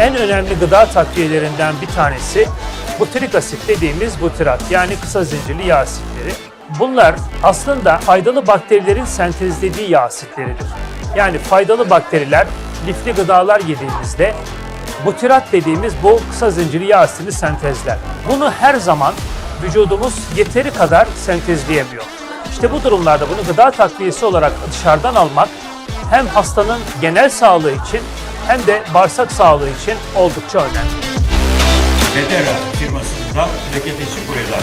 en önemli gıda takviyelerinden bir tanesi butyrik asit dediğimiz butyrat yani kısa zincirli yağ asitleri. Bunlar aslında faydalı bakterilerin sentezlediği yağ asitleridir. Yani faydalı bakteriler lifli gıdalar yediğimizde butyrat dediğimiz bu kısa zincirli yağ asitini sentezler. Bunu her zaman vücudumuz yeteri kadar sentezleyemiyor. İşte bu durumlarda bunu gıda takviyesi olarak dışarıdan almak hem hastanın genel sağlığı için hem de bağırsak sağlığı için oldukça önemli. Bedera firmasında leke teşhir boyalar.